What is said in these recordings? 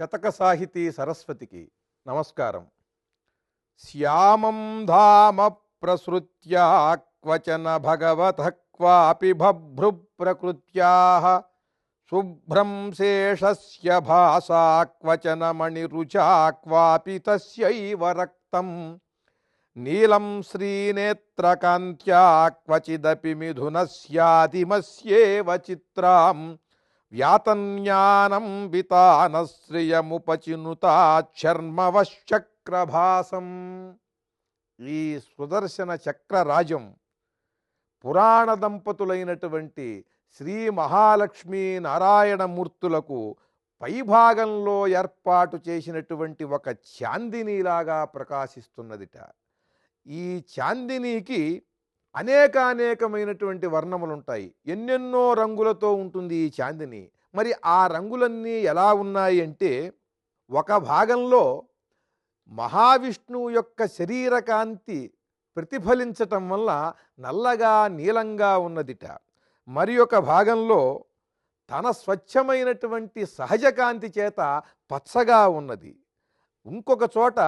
శతక సాహితీ సరస్వతికి నమస్కారం. శ్యామం ధామ ప్రసృత్యా క్వచన భగవత క్వాపి భభ్రు ప్రకృత్యా శుభ్రం శేషస్య భాసా క్వచన మణిరుచా క్వాపి తస్యైవ రక్తం నీలం శ్రీనేత్రకాంత్యా క్వచిదపి మిథునస్యాదిమస్యేవ చిత్రాం వ్యాతన్యానం వితానశ్రియముపచినుతాచర్మవశ్చక్రభాసం. ఈ సుదర్శన చక్రరాజం పురాణ దంపతులైనటువంటి శ్రీ మహాలక్ష్మీ నారాయణమూర్తులకు పైభాగంలో ఏర్పాటు చేసినటువంటి ఒక చాందినీలాగా ప్రకాశిస్తున్నదిట. ఈ చాందినీకి అనేకానేకమైనటువంటి వర్ణములు ఉంటాయి ఎన్నెన్నో రంగులతో ఉంటుంది ఈ చాందిని. మరి ఆ రంగులన్నీ ఎలా ఉన్నాయి అంటే ఒక భాగంలో మహావిష్ణువు యొక్క శరీర కాంతి ప్రతిఫలించటం వల్ల నల్లగా నీలంగా ఉన్నదిట. మరి ఒక భాగంలో తన స్వచ్ఛమైనటువంటి సహజ కాంతి చేత పచ్చగా ఉన్నది. ఇంకొక చోట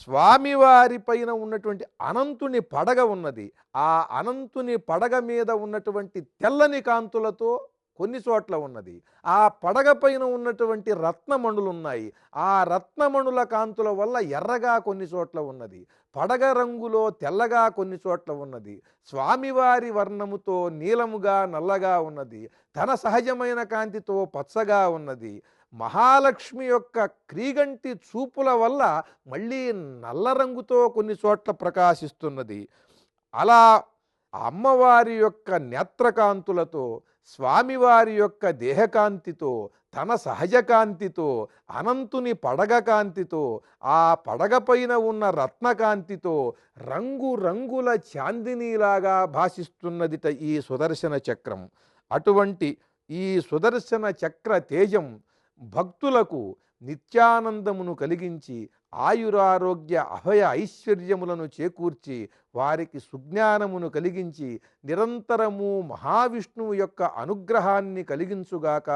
స్వామివారి పైన ఉన్నటువంటి అనంతుని పడగ ఉన్నది. ఆ అనంతుని పడగ మీద ఉన్నటువంటి తెల్లని కాంతులతో కొన్ని చోట్ల ఉన్నది. ఆ పడగ పైన ఉన్నటువంటి రత్నమణులు ఉన్నాయి ఆ రత్నమణుల కాంతుల వల్ల ఎర్రగా కొన్ని చోట్ల ఉన్నది. పడగ రంగులో తెల్లగా కొన్ని చోట్ల ఉన్నది. స్వామివారి వర్ణముతో నీలముగా నల్లగా ఉన్నది. తన సహజమైన కాంతితో పచ్చగా ఉన్నది. మహాలక్ష్మి యొక్క క్రీగంటి చూపుల వల్ల మళ్ళీ నల్ల రంగుతో కొన్ని చోట్ల ప్రకాశిస్తున్నది. అలా అమ్మవారి యొక్క నేత్రకాంతులతో స్వామివారి యొక్క దేహకాంతితో తన సహజ కాంతితో అనంతుని పడగ కాంతితో ఆ పడగ పైన ఉన్న రత్నకాంతితో రంగు రంగుల చాందినీలాగా భాషిస్తున్నదిట ఈ సుదర్శన చక్రం. అటువంటి ఈ సుదర్శన చక్ర తేజం భక్తులకు నిత్యానందమును కలిగించి ఆయురారోగ్య అభయ ఐశ్వర్యములను చేకూర్చి వారికి సుజ్ఞానమును కలిగించి నిరంతరము మహావిష్ణువు యొక్క అనుగ్రహాన్ని కలిగించుగాక.